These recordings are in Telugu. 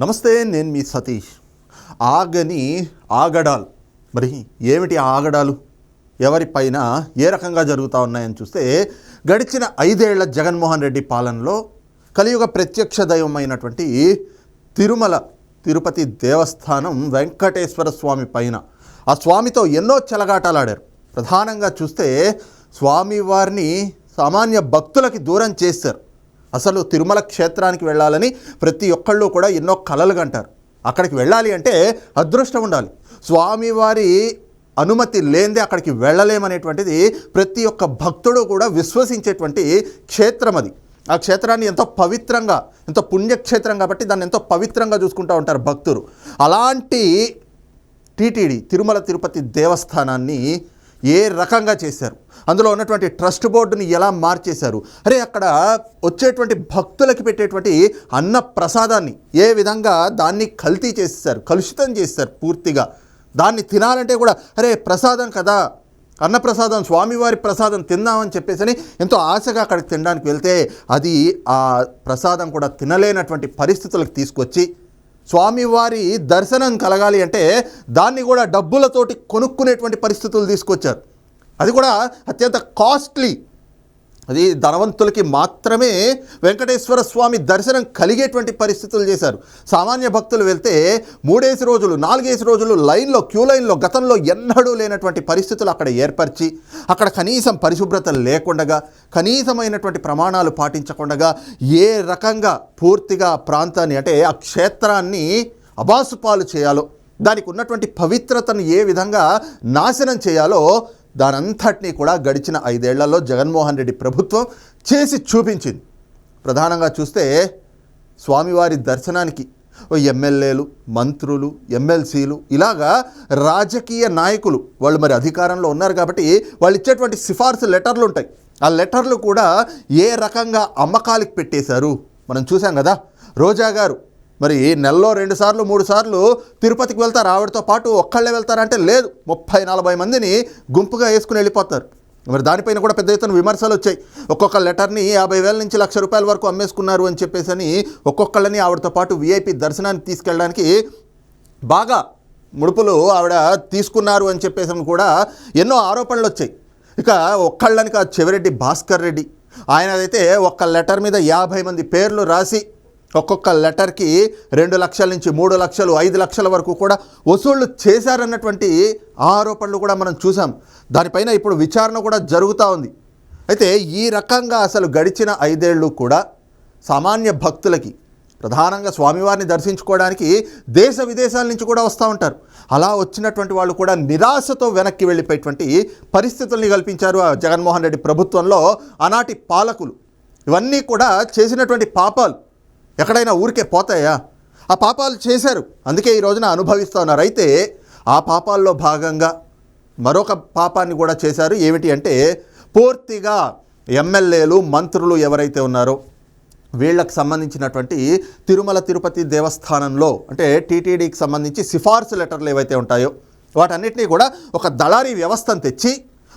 నమస్తే నేను మీ సతీష్. ఆగని ఆగడాలు. మరి ఏమిటి ఆగడాలు? ఎవరిపైన ఏ రకంగా జరుగుతూ ఉన్నాయని చూస్తే గడిచిన ఐదేళ్ళ జగన్మోహన్ రెడ్డి పాలనలో కలియుగ ప్రత్యక్ష దైవమైనటువంటి తిరుమల తిరుపతి దేవస్థానం వెంకటేశ్వర స్వామి పైన ఆ స్వామితో ఎన్నో చెలగాటాలాడారు. ప్రధానంగా చూస్తే స్వామివారిని సామాన్య భక్తులకి దూరం చేశారు. అసలు తిరుమల క్షేత్రానికి వెళ్ళాలని ప్రతి ఒక్కళ్ళు కూడా ఎన్నో కలలు కంటారు. అక్కడికి వెళ్ళాలి అంటే అదృష్టం ఉండాలి. స్వామివారి అనుమతి లేనిదే అక్కడికి వెళ్ళలేమనేటువంటిది ప్రతి ఒక్క భక్తుడు కూడా విశ్వసించేటువంటి క్షేత్రం అది. ఆ క్షేత్రాన్ని ఎంతో పవిత్రంగా ఎంతో పుణ్యక్షేత్రం కాబట్టి దాన్ని ఎంతో పవిత్రంగా చూసుకుంటూ ఉంటారు భక్తులు. అలాంటి టీటీడీ తిరుమల తిరుపతి దేవస్థానాన్ని ఏ రకంగా చేశారు? అందులో ఉన్నటువంటి ట్రస్ట్ బోర్డుని ఎలా మార్చేశారు? అరే అక్కడ వచ్చేటువంటి భక్తులకి పెట్టేటువంటి అన్న ప్రసాదాన్ని ఏ విధంగా దాన్ని కల్తీ చేసేసారు కలుషితం చేస్తారు పూర్తిగా? దాన్ని తినాలంటే కూడా అరే ప్రసాదం కదా అన్నప్రసాదం స్వామివారి ప్రసాదం తిందామని చెప్పేసి ఎంతో ఆశగా అక్కడికి తినడానికి వెళ్తే అది ఆ ప్రసాదం కూడా తినలేనటువంటి పరిస్థితులకు తీసుకొచ్చి స్వామివారి దర్శనం కలగాలి అంటే దాన్ని కూడా డబ్బులతోటి కొనుక్కునేటువంటి పరిస్థితులు తీసుకొచ్చారు. అది కూడా అత్యంత కాస్ట్లీ అది ధనవంతులకి మాత్రమే వెంకటేశ్వర స్వామి దర్శనం కలిగేటువంటి పరిస్థితులు చేశారు. సామాన్య భక్తులు వెళ్తే మూడేసి రోజులు నాలుగేసి రోజులు లైన్లో క్యూ లైన్లో గతంలో ఎన్నడూ లేనటువంటి పరిస్థితులు అక్కడ ఏర్పరిచి అక్కడ కనీసం పరిశుభ్రత లేకుండగా కనీసమైనటువంటి ప్రమాణాలు పాటించకుండగా ఏ రకంగా పూర్తిగా ప్రాంతాన్ని అంటే ఆ క్షేత్రాన్ని అబాసుపాలు చేయాలో దానికి ఉన్నటువంటి పవిత్రతను ఏ విధంగా నాశనం చేయాలో దానంతటినీ కూడా గడిచిన ఐదేళ్ళలో జగన్మోహన్ రెడ్డి ప్రభుత్వం చేసి చూపించింది. ప్రధానంగా చూస్తే స్వామివారి దర్శనానికి ఓ ఎమ్మెల్యేలు మంత్రులు ఎమ్మెల్సీలు ఇలాగా రాజకీయ నాయకులు వాళ్ళు మరి అధికారంలో ఉన్నారు కాబట్టి వాళ్ళు ఇచ్చేటువంటి సిఫార్సు లెటర్లు ఉంటాయి. ఆ లెటర్లు కూడా ఏ రకంగా అమ్మకాలకు పెట్టేశారు? మనం చూసాం కదా రోజా గారు మరి నెలలో రెండు సార్లు మూడు సార్లు తిరుపతికి వెళ్తారు. ఆవిడతో పాటు ఒక్కళ్ళే వెళ్తారంటే లేదు. ముప్పై నలభై మందిని గుంపుగా వేసుకుని వెళ్ళిపోతారు. మరి దానిపైన కూడా పెద్ద ఎత్తున విమర్శలు వచ్చాయి. ఒక్కొక్క లెటర్ని యాభై వేల నుంచి లక్ష రూపాయల వరకు అమ్మేసుకున్నారు అని చెప్పేసి అని ఒక్కొక్కళ్ళని ఆవిడతో పాటు వీఐపీ దర్శనానికి తీసుకెళ్ళడానికి బాగా ముడుపులు ఆవిడ తీసుకున్నారు అని చెప్పేసి అని కూడా ఎన్నో ఆరోపణలు వచ్చాయి. ఇక ఒక్కళ్ళని కాదు చెవిరెడ్డి భాస్కర్ రెడ్డి. ఆయనదైతే ఒక్క లెటర్ మీద యాభై మంది పేర్లు రాసి ఒక్కొక్క లెటర్కి రెండు లక్షల నుంచి మూడు లక్షలు ఐదు లక్షల వరకు కూడా వసూళ్ళు చేశారన్నటువంటి ఆరోపణలు కూడా మనం చూసాం. దానిపైన ఇప్పుడు విచారణ కూడా జరుగుతూ ఉంది. అయితే ఈ రకంగా అసలు గడిచిన ఐదేళ్ళు కూడా సామాన్య భక్తులకి ప్రధానంగా స్వామివారిని దర్శించుకోవడానికి దేశ విదేశాల నుంచి కూడా వస్తూ ఉంటారు. అలా వచ్చినటువంటి వాళ్ళు కూడా నిరాశతో వెనక్కి వెళ్ళిపోయేటువంటి పరిస్థితుల్ని కల్పించారు ఆ జగన్మోహన్ రెడ్డి ప్రభుత్వంలో ఆనాటి పాలకులు. ఇవన్నీ కూడా చేసినటువంటి పాపాలు. ఎక్కడైనా ఊరికే పోతాయా? ఆ పాపాలు చేశారు. అందుకే ఈ రోజున అనుభవిస్తూ ఉన్నారు అయితే ఆ పాపాల్లో భాగంగా మరొక పాపాన్ని కూడా చేశారు. ఏమిటి అంటే పూర్తిగా ఎమ్మెల్యేలు మంత్రులు ఎవరైతే ఉన్నారో వీళ్ళకు సంబంధించినటువంటి తిరుమల తిరుపతి దేవస్థానంలో అంటే టీటీడీకి సంబంధించి సిఫార్సు లెటర్లు ఏవైతే ఉంటాయో వాటన్నిటినీ కూడా ఒక దళారీ వ్యవస్థను తెచ్చి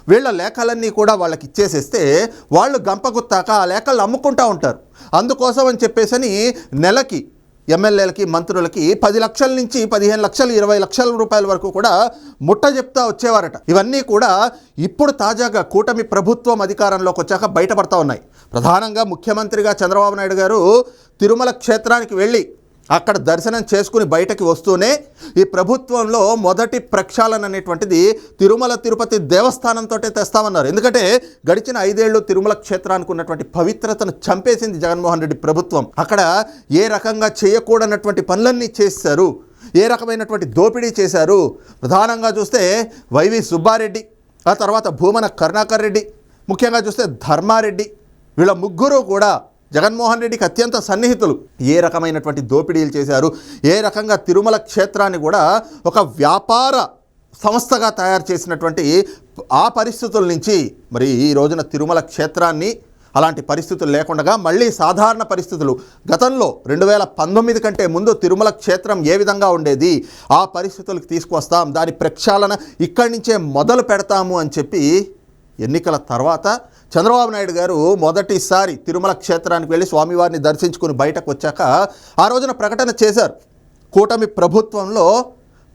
వీళ్ళ లేఖలన్నీ కూడా వాళ్ళకి ఇచ్చేసేస్తే వాళ్ళు గంపగుత్తాక ఆ లేఖలు అమ్ముకుంటూ ఉంటారు. అందుకోసం అని చెప్పేసని నెలకి ఎమ్మెల్యేలకి మంత్రులకి పది లక్షల నుంచి పదిహేను లక్షలు ఇరవై లక్షల రూపాయల వరకు కూడా ముట్ట చెప్తా వచ్చేవారట. ఇవన్నీ కూడా ఇప్పుడు తాజాగా కూటమి ప్రభుత్వం అధికారంలోకి వచ్చాక బయటపడతా ఉన్నాయి. ప్రధానంగా ముఖ్యమంత్రిగా చంద్రబాబు నాయుడు గారు తిరుమల క్షేత్రానికి వెళ్ళి అక్కడ దర్శనం చేసుకుని బయటకి వస్తూనే ఈ ప్రభుత్వంలో మొదటి ప్రక్షాళన అనేటువంటిది తిరుమల తిరుపతి దేవస్థానంతో తెస్తామన్నారు. ఎందుకంటే గడిచిన ఐదేళ్ళు తిరుమల క్షేత్రానికి ఉన్నటువంటి పవిత్రతను చంపేసింది జగన్మోహన్ రెడ్డి ప్రభుత్వం. అక్కడ ఏ రకంగా చేయకూడనటువంటి పనులన్నీ చేశారు. ఏ రకమైనటువంటి దోపిడీ చేశారు. ప్రధానంగా చూస్తే వైవి సుబ్బారెడ్డి ఆ తర్వాత భూమన కరుణాకర్ రెడ్డి ముఖ్యంగా చూస్తే ధర్మారెడ్డి వీళ్ళ ముగ్గురు కూడా జగన్మోహన్ రెడ్డికి అత్యంత సన్నిహితులు. ఏ రకమైనటువంటి దోపిడీలు చేశారు? ఏ రకంగా తిరుమల క్షేత్రాన్ని కూడా ఒక వ్యాపార సంస్థగా తయారు చేసినటువంటి ఆ పరిస్థితుల నుంచి మరి ఈ రోజున తిరుమల క్షేత్రాన్ని అలాంటి పరిస్థితులు లేకుండా మళ్ళీ సాధారణ పరిస్థితులు. గతంలో రెండు వేల పంతొమ్మిది కంటే ముందు తిరుమల క్షేత్రం ఏ విధంగా ఉండేది? ఆ పరిస్థితులకు తీసుకొస్తాం దాని ప్రక్షాళన ఇక్కడి నుంచే మొదలు పెడతాము అని చెప్పి ఎన్నికల తర్వాత చంద్రబాబు నాయుడు గారు మొదటిసారి తిరుమల క్షేత్రానికి వెళ్ళి స్వామివారిని దర్శించుకుని బయటకు వచ్చాక ఆ రోజున ప్రకటన చేశారు. కూటమి ప్రభుత్వంలో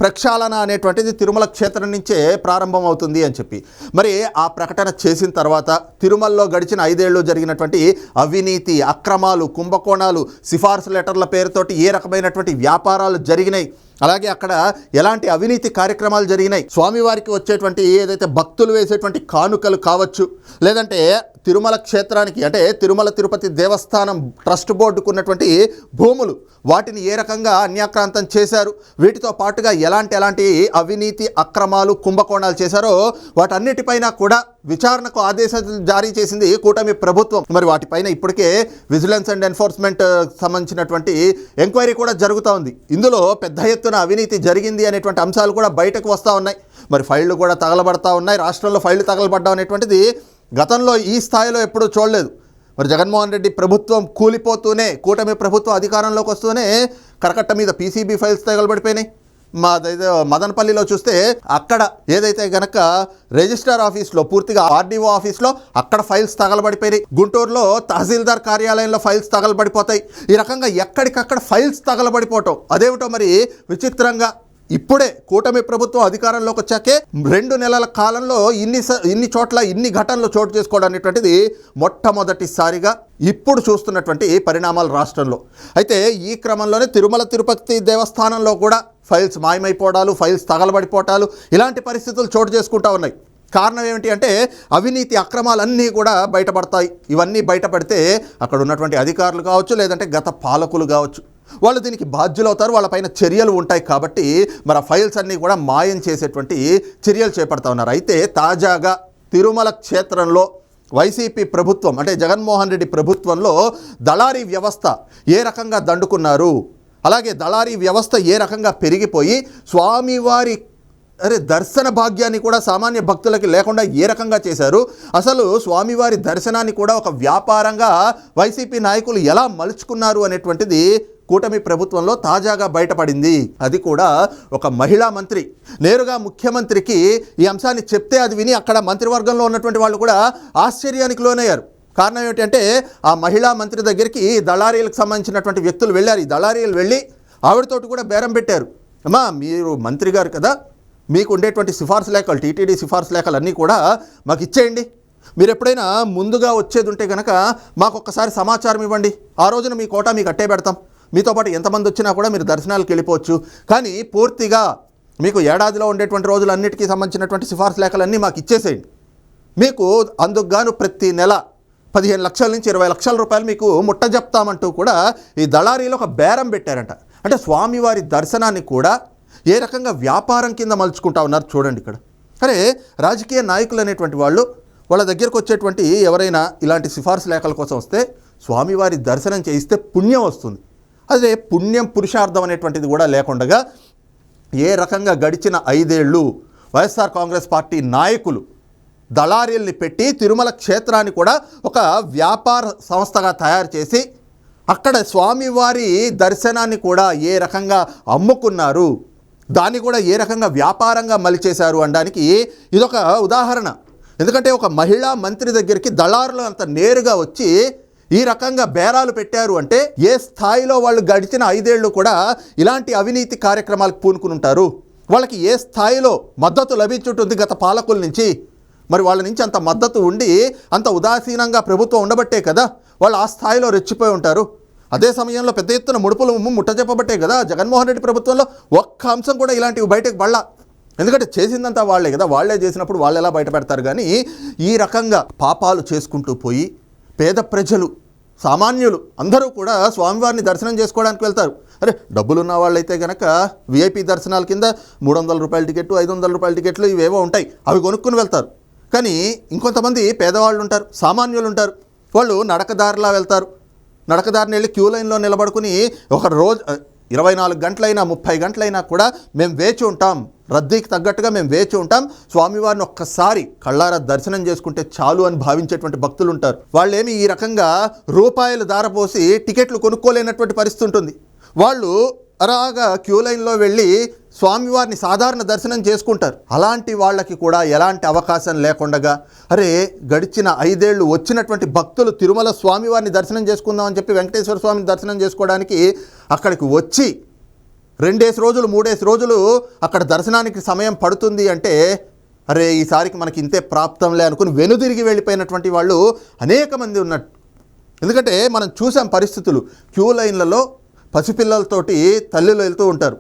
ప్రక్షాళన అనేటువంటిది తిరుమల క్షేత్రం నుంచే ప్రారంభమవుతుంది అని చెప్పి. మరి ఆ ప్రకటన చేసిన తర్వాత తిరుమలలో గడిచిన ఐదేళ్ళు జరిగినటువంటి అవినీతి అక్రమాలు కుంభకోణాలు సిఫార్సు లెటర్ల పేరుతోటి ఏ రకమైనటువంటి వ్యాపారాలు జరిగినాయి? అలాగే అక్కడ ఎలాంటి అవినీతి కార్యక్రమాలు జరిగినాయి? స్వామివారికి వచ్చేటువంటి ఏదైతే భక్తులు వేసేటువంటి కానుకలు కావచ్చు లేదంటే తిరుమల క్షేత్రానికి అంటే తిరుమల తిరుపతి దేవస్థానం ట్రస్ట్ బోర్డుకు ఉన్నటువంటి భూములు వాటిని ఏ రకంగా అన్యాక్రాంతం చేశారు వీటితో పాటుగా ఎలాంటి ఎలాంటి అవినీతి అక్రమాలు కుంభకోణాలు చేశారో వాటన్నిటిపైన కూడా విచారణకు ఆదేశాలు జారీ చేసింది కూటమి ప్రభుత్వం. మరి వాటిపైన ఇప్పటికే విజిలెన్స్ అండ్ ఎన్ఫోర్స్మెంట్ సంబంధించినటువంటి ఎంక్వైరీ కూడా జరుగుతూ ఉంది. ఇందులో పెద్ద ఎత్తున అవినీతి జరిగింది అనేటువంటి అంశాలు కూడా బయటకు వస్తూ ఉన్నాయి. మరి ఫైళ్ళు కూడా తగలబడతా ఉన్నాయి. రాష్ట్రంలో ఫైళ్ళు తగలబడ్డం అనేటువంటిది గతంలో ఈ స్థాయిలో ఎప్పుడూ చూడలేదు. మరి జగన్మోహన్ రెడ్డి ప్రభుత్వం కూలిపోతూనే కూటమి ప్రభుత్వం అధికారంలోకి వస్తూనే కరకట్ట మీద పీసీబీ ఫైల్స్ తగలబడిపోయినాయి. మా మదనపల్లిలో చూస్తే అక్కడ ఏదైతే గనక రిజిస్ట్రార్ ఆఫీస్లో పూర్తిగా ఆర్డీఓ ఆఫీస్లో అక్కడ ఫైల్స్ తగలబడిపోయినాయి. గుంటూరులో తహసీల్దార్ కార్యాలయంలో ఫైల్స్ తగలబడిపోతాయి. ఈ రకంగా ఎక్కడికక్కడ ఫైల్స్ తగలబడిపోవటం అదేమిటో మరి విచిత్రంగా ఇప్పుడే కూటమి ప్రభుత్వం అధికారంలోకి వచ్చాకే రెండు నెలల కాలంలో ఇన్ని స- ఇన్ని చోట్ల ఇన్ని ఘటనలు చోటు చేసుకోవడం అనేటువంటిది మొట్టమొదటిసారిగా ఇప్పుడు చూస్తున్నటువంటి పరిణామాలు రాష్ట్రంలో. అయితే ఈ క్రమంలోనే తిరుమల తిరుపతి దేవస్థానంలో కూడా ఫైల్స్ మాయమైపోవడాలు ఫైల్స్ తగలబడిపోవటాలు ఇలాంటి పరిస్థితులు చోటు చేసుకుంటా ఉన్నాయి. కారణం ఏమిటి అంటే అవినీతి అక్రమాలన్నీ కూడా బయటపడతాయి. ఇవన్నీ బయటపడితే అక్కడ ఉన్నటువంటి అధికారులు కావచ్చు లేదంటే గత పాలకులు కావచ్చు. వాళ్ళు దీనికి బాధ్యులు అవుతారు వాళ్ళపైన చర్యలు ఉంటాయి కాబట్టి మరి ఆ ఫైల్స్ అన్నీ కూడా మాయం చేసేటువంటి చర్యలు చేపడతా ఉన్నారు. అయితే తాజాగా తిరుమల క్షేత్రంలో వైసీపీ ప్రభుత్వం అంటే జగన్మోహన్ రెడ్డి ప్రభుత్వంలో దళారీ వ్యవస్థ ఏ రకంగా దండుకున్నారు అలాగే దళారీ వ్యవస్థ ఏ రకంగా పెరిగిపోయి స్వామివారి అరే దర్శన భాగ్యాన్ని కూడా సామాన్య భక్తులకి లేకుండా ఏ రకంగా చేశారు అసలు స్వామివారి దర్శనాన్ని కూడా ఒక వ్యాపారంగా వైసీపీ నాయకులు ఎలా మలుచుకున్నారు అనేటువంటిది కూటమి ప్రభుత్వంలో తాజాగా బయటపడింది. అది కూడా ఒక మహిళా మంత్రి. నేరుగా ముఖ్యమంత్రికి ఈ అంశాన్ని చెప్తే అది విని అక్కడ మంత్రివర్గంలో ఉన్నటువంటి వాళ్ళు కూడా ఆశ్చర్యానికి లోనయ్యారు. కారణం ఏమిటంటే ఆ మహిళా మంత్రి దగ్గరికి దళారీలకు సంబంధించినటువంటి వ్యక్తులు వెళ్ళారు. ఈ దళారీలు వెళ్ళి ఆవిడతోటి కూడా బేరం పెట్టారు. అమ్మా మీరు మంత్రి గారు కదా. మీకు ఉండేటువంటి సిఫార్సు లేఖలు టీటీడీ సిఫార్సు లేఖలు అన్నీ కూడా మాకు ఇచ్చేయండి. మీరు ఎప్పుడైనా ముందుగా వచ్చేది ఉంటే కనుక మాకు ఒక్కసారి సమాచారం ఇవ్వండి. ఆ రోజున మీ కోట మీకు అట్టే పెడతాం. మీతో పాటు ఎంతమంది వచ్చినా కూడా మీరు దర్శనాలకు వెళ్ళిపోవచ్చు. కానీ పూర్తిగా మీకు ఏడాదిలో ఉండేటువంటి రోజులన్నిటికీ సంబంధించినటువంటి సిఫార్సు లేఖలన్నీ మాకు ఇచ్చేసేయండి. మీకు అందుకుగాను ప్రతి నెల పదిహేను లక్షల నుంచి ఇరవై లక్షల రూపాయలు మీకు ముట్ట చెప్తామంటూ కూడా ఈ దళారీలో ఒక బేరం పెట్టారంట. అంటే స్వామివారి దర్శనాన్ని కూడా ఏ రకంగా వ్యాపారం కింద మలుచుకుంటా ఉన్నారు చూడండి ఇక్కడ. అరే రాజకీయ నాయకులు అనేటువంటి వాళ్ళు వాళ్ళ దగ్గరకు వచ్చేటువంటి ఎవరైనా ఇలాంటి సిఫార్సు లేఖల కోసం వస్తే స్వామివారి దర్శనం చేయిస్తే పుణ్యం వస్తుంది. అదే పుణ్యం పురుషార్థం అనేటువంటిది కూడా లేకుండగా ఏ రకంగా గడిచిన ఐదేళ్ళు వైఎస్ఆర్ కాంగ్రెస్ పార్టీ నాయకులు దళారీల్ని పెట్టి తిరుమల క్షేత్రాన్ని కూడా ఒక వ్యాపార సంస్థగా తయారు చేసి అక్కడ స్వామివారి దర్శనాన్ని కూడా ఏ రకంగా అమ్ముకున్నారు దాన్ని కూడా ఏ రకంగా వ్యాపారంగా మలిచేశారు అనడానికి ఇదొక ఉదాహరణ. ఎందుకంటే ఒక మహిళా మంత్రి దగ్గరికి దళారులు అంత నేరుగా వచ్చి ఈ రకంగా బేరాలు పెట్టారు అంటే ఏ స్థాయిలో వాళ్ళు గడిచిన ఐదేళ్ళు కూడా ఇలాంటి అవినీతి కార్యక్రమాలకు పూనుకుని ఉంటారు. వాళ్ళకి ఏ స్థాయిలో మద్దతు లభించుంటుంది గత పాలకుల నుంచి? మరి వాళ్ళ నుంచి అంత మద్దతు ఉండి అంత ఉదాసీనంగా ప్రభుత్వం ఉండబట్టే కదా వాళ్ళు ఆ స్థాయిలో రెచ్చిపోయి ఉంటారు. అదే సమయంలో పెద్ద ఎత్తున ముడుపులు ముట్టజెప్పబట్టే కదా జగన్మోహన్ రెడ్డి ప్రభుత్వంలో ఒక్క అంశం కూడా ఇలాంటివి బయటకు పడలా. ఎందుకంటే చేసిందంతా వాళ్ళే కదా వాళ్ళే చేసినప్పుడు వాళ్ళు ఎలా బయటపెడతారు? కానీ ఈ రకంగా పాపాలు చేసుకుంటూ పోయి పేద ప్రజలు సామాన్యులు అందరూ కూడా స్వామివారిని దర్శనం చేసుకోవడానికి వెళ్తారు. అరే డబ్బులున్న వాళ్ళైతే కనుక విఐపి దర్శనాల కింద మూడు వందల రూపాయల టికెట్లు ఐదు వందల రూపాయల టికెట్లు ఇవేవో ఉంటాయి. అవి కొనుక్కుని వెళ్తారు. కానీ ఇంకొంతమంది పేదవాళ్ళు ఉంటారు సామాన్యులు ఉంటారు. వాళ్ళు నడకదారిలా వెళ్తారు. నడకదారిని వెళ్ళి క్యూ లైన్లో నిలబడుకుని ఒక రోజు ఇరవై నాలుగు గంటలైనా ముప్పై గంటలైనా కూడా మేము వేచి ఉంటాం. రద్దీకి తగ్గట్టుగా మేము వేచి ఉంటాం. స్వామివారిని ఒక్కసారి కళ్ళారా దర్శనం చేసుకుంటే చాలు అని భావించేటువంటి భక్తులు ఉంటారు. వాళ్ళేమి ఈ రకంగా రూపాయలు దారపోసి టికెట్లు కొనుక్కోలేనటువంటి పరిస్థితి ఉంటుంది. వాళ్ళు అరాగా క్యూ లైన్లో వెళ్ళి స్వామివారిని సాధారణ దర్శనం చేసుకుంటారు. అలాంటి వాళ్ళకి కూడా ఎలాంటి అవకాశం లేకుండగా అరే గడిచిన ఐదేళ్ళు వచ్చినటువంటి భక్తులు తిరుమల స్వామివారిని దర్శనం చేసుకుందామని చెప్పి వెంకటేశ్వర స్వామిని దర్శనం చేసుకోవడానికి అక్కడికి వచ్చి రెండేసి రోజులు మూడేసి రోజులు అక్కడ దర్శనానికి సమయం పడుతుంది అంటే అరే ఈసారికి మనకి ఇంతే ప్రాప్తంలే అనుకుని వెనుదిరిగి వెళ్ళిపోయినటువంటి వాళ్ళు అనేక మంది ఉన్నట్టు. ఎందుకంటే మనం చూసాం పరిస్థితులు. క్యూ లైన్లలో పసిపిల్లలతోటి తల్లులు వెళ్తూ ఉంటారు.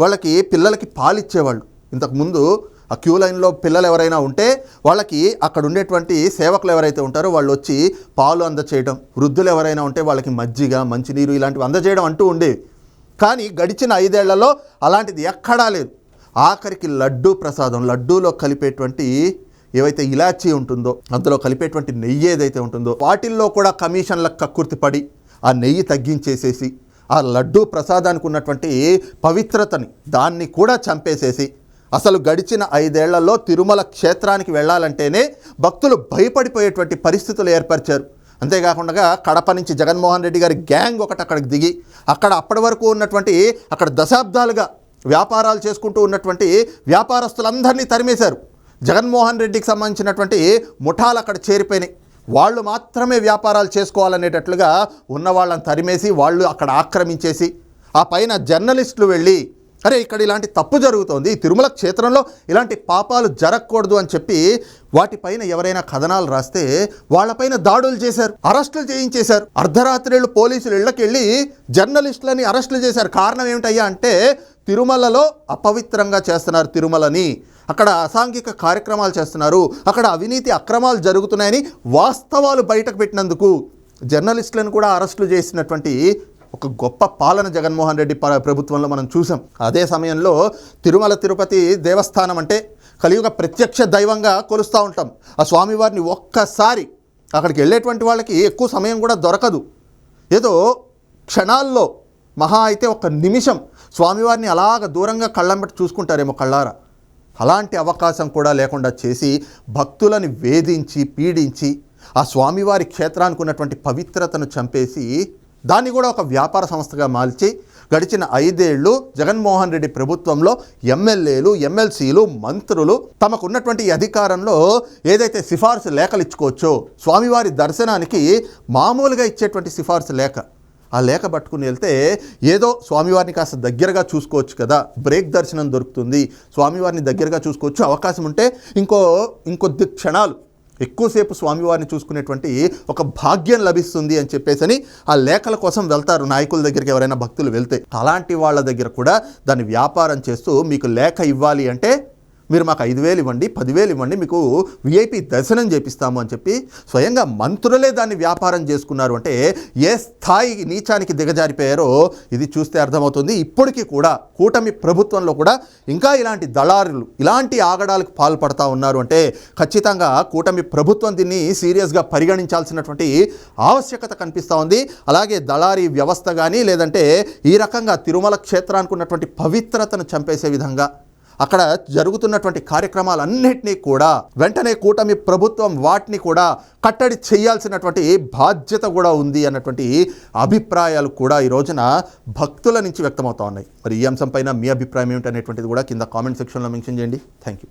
వాళ్ళకి పిల్లలకి పాలిచ్చేవాళ్ళు. ఇంతకుముందు ఆ క్యూ లైన్లో పిల్లలు ఎవరైనా ఉంటే వాళ్ళకి అక్కడ ఉండేటువంటి సేవకులు ఎవరైతే ఉంటారో వాళ్ళు వచ్చి పాలు అందచేయడం వృద్ధులు ఎవరైనా ఉంటే వాళ్ళకి మజ్జిగ మంచినీరు ఇలాంటివి అందజేయడం అంటూ ఉండేవి. కానీ గడిచిన ఐదేళ్ళలో అలాంటిది ఎక్కడా లేదు. ఆఖరికి లడ్డూ ప్రసాదం లడ్డూలో కలిపేటువంటి ఏవైతే ఇలాచీ ఉంటుందో అందులో కలిపేటువంటి నెయ్యి ఏదైతే ఉంటుందో వాటిల్లో కూడా కమిషన్ల కక్కుర్తి పడి ఆ నెయ్యి తగ్గించేసేసి ఆ లడ్డూ ప్రసాదానికి ఉన్నటువంటి పవిత్రతని దాన్ని కూడా చంపేసేసి అసలు గడిచిన ఐదేళ్ళలో తిరుమల క్షేత్రానికి వెళ్ళాలంటేనే భక్తులు భయపడిపోయేటువంటి పరిస్థితులు ఏర్పరిచారు. అంతేకాకుండా కడప నుంచి జగన్మోహన్ రెడ్డి గారి గ్యాంగ్ ఒకటి అక్కడికి దిగి అక్కడ అప్పటి వరకు ఉన్నటువంటి అక్కడ దశాబ్దాలుగా వ్యాపారాలు చేసుకుంటూ ఉన్నటువంటి వ్యాపారస్తులందరినీ తరిమేశారు. జగన్మోహన్ రెడ్డికి సంబంధించినటువంటి ముఠాలు అక్కడ చేరిపోయినాయి. వాళ్ళు మాత్రమే వ్యాపారాలు చేసుకోవాలనేటట్లుగా ఉన్న వాళ్ళని తరిమేసి వాళ్ళు అక్కడ ఆక్రమించేసి ఆ పైన జర్నలిస్టులు వెళ్ళి అరే ఇక్కడ ఇలాంటి తప్పు జరుగుతోంది. ఈ తిరుమల క్షేత్రంలో ఇలాంటి పాపాలు జరగకూడదు అని చెప్పి వాటిపైన ఎవరైనా కథనాలు రాస్తే వాళ్ళపైన దాడులు చేశారు అరెస్టులు చేయించేశారు. అర్ధరాత్రిళ్ళు పోలీసులు ఇళ్ళకెళ్ళి జర్నలిస్టులని అరెస్టులు చేశారు. కారణం ఏమిటయ్యా అంటే తిరుమలలో అపవిత్రంగా చేస్తున్నారు తిరుమలని. అక్కడ అసాంఘిక కార్యక్రమాలు చేస్తున్నారు. అక్కడ అవినీతి అక్రమాలు జరుగుతున్నాయని వాస్తవాలు బయటకు పెట్టినందుకు జర్నలిస్టులను కూడా అరెస్టులు చేసినటువంటి ఒక గొప్ప పాలన జగన్మోహన్ రెడ్డి ప- ప్రభుత్వంలో మనం చూసాం. అదే సమయంలో తిరుమల తిరుపతి దేవస్థానం అంటే కలియుగ ప్రత్యక్ష దైవంగా కొలుస్తూ ఉంటాం. ఆ స్వామివారిని ఒక్కసారి అక్కడికి వెళ్ళేటువంటి వాళ్ళకి ఎక్కువ సమయం కూడా దొరకదు. ఏదో క్షణాల్లో మహా అయితే ఒక నిమిషం స్వామివారిని అలాగ దూరంగా కళ్ళంబెట్టి చూసుకుంటారేమో కళ్ళారా. అలాంటి అవకాశం కూడా లేకుండా చేసి భక్తులని వేధించి పీడించి ఆ స్వామివారి క్షేత్రానికి ఉన్నటువంటి పవిత్రతను చంపేసి దాన్ని కూడా ఒక వ్యాపార సంస్థగా మార్చి గడిచిన ఐదేళ్ళు జగన్మోహన్ రెడ్డి ప్రభుత్వంలో ఎమ్మెల్యేలు ఎమ్మెల్సీలు మంత్రులు తమకున్నటువంటి అధికారంలో ఏదైతే సిఫార్సు లేఖలు ఇచ్చుకోవచ్చో స్వామివారి దర్శనానికి మామూలుగా ఇచ్చేటువంటి సిఫార్సు లేఖ. ఆ లేఖ పట్టుకుని వెళ్తే ఏదో స్వామివారిని కాస్త దగ్గరగా చూసుకోవచ్చు కదా బ్రేక్ దర్శనం దొరుకుతుంది. స్వామివారిని దగ్గరగా చూసుకోవచ్చు అవకాశం ఉంటే ఇంకో ఇంకొద్ది క్షణాలు ఎక్కువసేపు స్వామివారిని చూసుకునేటువంటి ఒక భాగ్యం లభిస్తుంది అని చెప్పేసని ఆ లేఖల కోసం వెళ్తారు నాయకుల దగ్గరికి ఎవరైనా భక్తులు వెళ్తే. అలాంటి వాళ్ళ దగ్గర కూడా దాన్ని వ్యాపారం చేస్తూ మీకు లేఖ ఇవ్వాలి అంటే మీరు మాకు ఐదు వేలు ఇవ్వండి పదివేలు ఇవ్వండి మీకు విఐపి దర్శనం చేపిస్తాము అని చెప్పి స్వయంగా మంత్రులే దాన్ని వ్యాపారం చేసుకున్నారు. అంటే ఏ స్థాయి నీచానికి దిగజారిపోయారో ఇది చూస్తే అర్థమవుతుంది. ఇప్పటికీ కూడా కూటమి ప్రభుత్వంలో కూడా ఇంకా ఇలాంటి దళారులు ఇలాంటి ఆగడాలకు పాల్పడతా ఉన్నారు. అంటే ఖచ్చితంగా కూటమి ప్రభుత్వం దీన్ని సీరియస్గా పరిగణించాల్సినటువంటి ఆవశ్యకత కనిపిస్తూ ఉంది. అలాగే దళారీ వ్యవస్థ కానీ లేదంటే ఈ రకంగా తిరుమల క్షేత్రానికి ఉన్నటువంటి పవిత్రతను చంపేసే విధంగా అక్కడ జరుగుతున్నటువంటి కార్యక్రమాలన్నింటినీ కూడా వెంటనే కూటమి ప్రభుత్వం వాటిని కూడా కట్టడి చేయాల్సినటువంటి బాధ్యత కూడా ఉంది అన్నటువంటి అభిప్రాయాలు కూడా ఈ రోజున భక్తుల నుంచి వ్యక్తమవుతా ఉన్నాయి. మరి ఈ అంశంపైన మీ అభిప్రాయం ఏమిటనేటువంటిది కూడా కింద కామెంట్ సెక్షన్లో మెన్షన్ చేయండి. Thank you